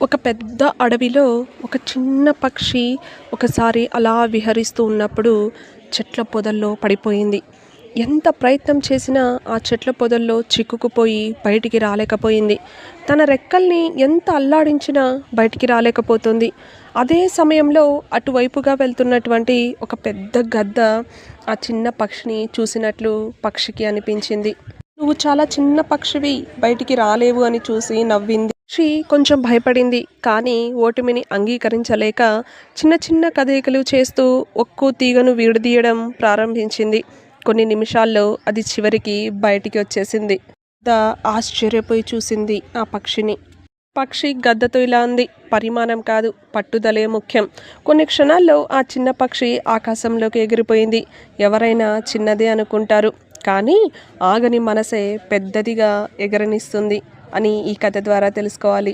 ఒక పెద్ద అడవిలో ఒక చిన్న పక్షి ఒకసారి అలా విహరిస్తూ ఉన్నప్పుడు చెట్ల పొదల్లో పడిపోయింది. ఎంత ప్రయత్నం చేసినా ఆ చెట్ల పొదల్లో చిక్కుకుపోయి బయటికి రాలేకపోయింది. తన రెక్కల్ని ఎంత అల్లాడించినా బయటికి రాలేకపోతుంది. అదే సమయంలో అటువైపుగా వెళ్తున్నటువంటి ఒక పెద్ద గద్ద ఆ చిన్న పక్షిని చూసినట్లు పక్షికి అనిపించింది. నువ్వు చాలా చిన్న పక్షివి బయటికి రాలేవు అని చూసి నవ్వింది. పక్షి కొంచెం భయపడింది. కానీ ఓటమిని అంగీకరించలేక చిన్న చిన్న కదలికలు చేస్తూ ఒక్కో తీగను విడదీయడం ప్రారంభించింది. కొన్ని నిమిషాల్లో అది చివరికి బయటికి వచ్చేసింది. ద ఆశ్చర్యపోయి చూసింది ఆ పక్షిని. పక్షి గద్దతో ఇలా ఉంది పరిమాణం కాదు పట్టుదలే ముఖ్యం. కొన్ని క్షణాల్లో ఆ చిన్న పక్షి ఆకాశంలోకి ఎగిరిపోయింది. ఎవరైనా చిన్నదే అనుకుంటారు. కానీ ఆగని మనసే పెద్దదిగా ఎగరనిస్తుంది. అని ఈ కథ ద్వారా తెలుసుకోవాలి.